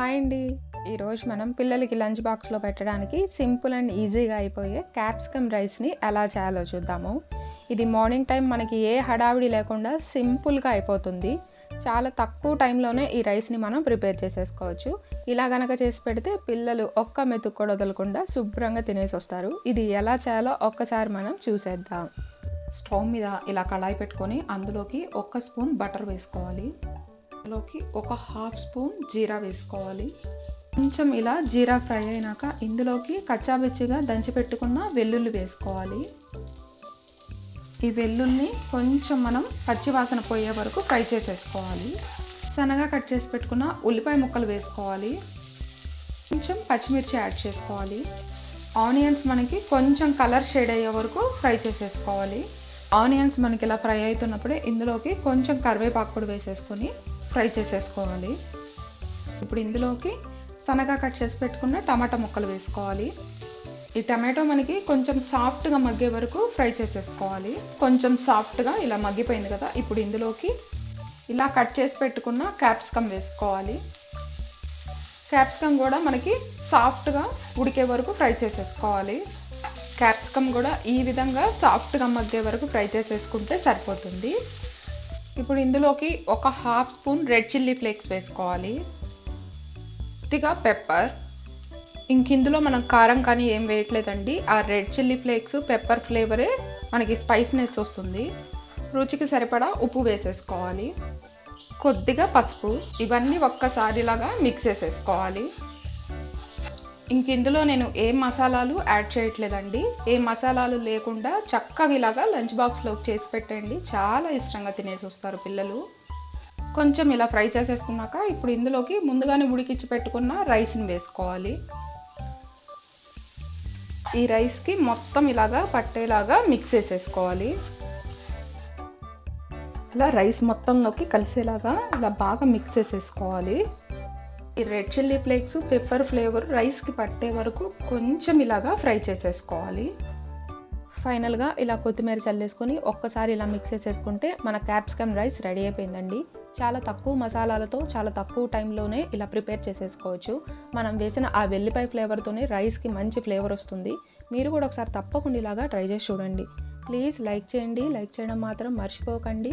Hi అండి. ఈరోజు మనం పిల్లలకి లంచ్ బాక్స్లో పెట్టడానికి సింపుల్ అండ్ ఈజీగా అయిపోయే క్యాప్సికమ్ రైస్ని ఎలా చేయాలో చూద్దాము. ఇది మార్నింగ్ టైం మనకి ఏ హడావిడి లేకుండా సింపుల్గా అయిపోతుంది. చాలా తక్కువ టైంలోనే ఈ రైస్ని మనం ప్రిపేర్ చేసేసుకోవచ్చు. ఇలా గనక చేసి పెడితే పిల్లలు ఒక్క మెతుకు కూడా వదలకుండా శుభ్రంగా తినేసి వస్తారు. ఇది ఎలా చేయాలో ఒక్కసారి మనం చూసేద్దాం. స్టవ్ మీద ఇలా కళాయి పెట్టుకొని అందులోకి ఒక్క స్పూన్ బటర్ వేసుకోవాలి. లోకి ఒక హాఫ్ స్పూన్ జీరా వేసుకోవాలి. కొంచెం ఇలా జీరా ఫ్రై అయినాక ఇందులోకి కచ్చాబిచ్చిగా దంచి పెట్టుకున్న వెల్లుల్లి వేసుకోవాలి. ఈ వెల్లుల్ని కొంచెం మనం పచ్చివాసన పోయే వరకు ఫ్రై చేసేసుకోవాలి. సన్నగా కట్ చేసి పెట్టుకున్న ఉల్లిపాయ ముక్కలు వేసుకోవాలి. కొంచెం పచ్చిమిర్చి యాడ్ చేసుకోవాలి. ఆనియన్స్ మనకి కొంచెం కలర్ షేడ్ అయ్యే వరకు ఫ్రై చేసేసుకోవాలి. ఆనియన్స్ మనకి ఇలా ఫ్రై అవుతున్నప్పుడే ఇందులోకి కొంచెం కరివేపాకు కూడా వేసేసుకొని ఫ్రై చేసేసుకోవాలి. ఇప్పుడు ఇందులోకి సన్నగా కట్ చేసి పెట్టుకున్న టమాటా ముక్కలు వేసుకోవాలి. ఈ టమాటో మనకి కొంచెం సాఫ్ట్గా మగ్గే వరకు ఫ్రై చేసేసుకోవాలి. కొంచెం సాఫ్ట్గా ఇలా మగ్గిపోయింది కదా ఇప్పుడు ఇందులోకి ఇలా కట్ చేసి పెట్టుకున్న క్యాప్సికమ్ వేసుకోవాలి. క్యాప్సికమ్ కూడా మనకి సాఫ్ట్గా ఉడికే వరకు ఫ్రై చేసేసుకోవాలి. క్యాప్సికమ్ కూడా ఈ విధంగా సాఫ్ట్గా మగ్గే వరకు ఫ్రై చేసేసుకుంటే సరిపోతుంది. ఇప్పుడు ఇందులోకి ఒక half spoon red chilli flakes వేసుకోవాలి. కొద్దిగా పెప్పర్. ఇంక ఇందులో మనం కారం కానీ ఏం వేయట్లేదండి. ఆ రెడ్ చిల్లీ ఫ్లేక్స్ పెప్పర్ ఫ్లేవరే మనకి స్పైస్నెస్ వస్తుంది. రుచికి సరిపడా ఉప్పు వేసేసుకోవాలి. కొద్దిగా పసుపు. ఇవన్నీ ఒక్కసారిలాగా మిక్స్ చేసేసుకోవాలి. ఇంక ఇందులో నేను ఏ మసాలాలు యాడ్ చేయట్లేదండి. ఏ మసాలాలు లేకుండా చక్కగా ఇలాగా లంచ్ బాక్స్లోకి చేసి పెట్టండి. చాలా ఇష్టంగా తినేసి వస్తారు పిల్లలు. కొంచెం ఇలా ఫ్రై చేసేసుకున్నాక ఇప్పుడు ఇందులోకి ముందుగానే ఉడికిచ్చి పెట్టుకున్న రైస్ని వేసుకోవాలి. ఈ రైస్కి మొత్తం ఇలాగా పట్టేలాగా మిక్స్ చేసేసుకోవాలి. అలా రైస్ మొత్తంలోకి కలిసేలాగా ఇలా బాగా మిక్స్ చేసేసుకోవాలి. ఈ red chilli flakes pepper flavour రైస్కి పట్టే వరకు కొంచెం ఇలాగా ఫ్రై చేసేసుకోవాలి. ఫైనల్గా ఇలా కొత్తిమీర చల్లేసుకొని ఒక్కసారి ఇలా మిక్స్ చేసేసుకుంటే మన క్యాప్సికమ్ రైస్ రెడీ అయిపోయిందండి. చాలా తక్కువ మసాలాలతో చాలా తక్కువ టైంలోనే ఇలా ప్రిపేర్ చేసేసుకోవచ్చు. మనం వేసిన ఆ వెల్లిపాయ ఫ్లేవర్తోనే రైస్కి మంచి ఫ్లేవర్ వస్తుంది. మీరు కూడా ఒకసారి తప్పకుండా ఇలాగా ట్రై చేసి చూడండి. ప్లీజ్ లైక్ చేయండి. లైక్ చేయడం మాత్రం మర్చిపోకండి.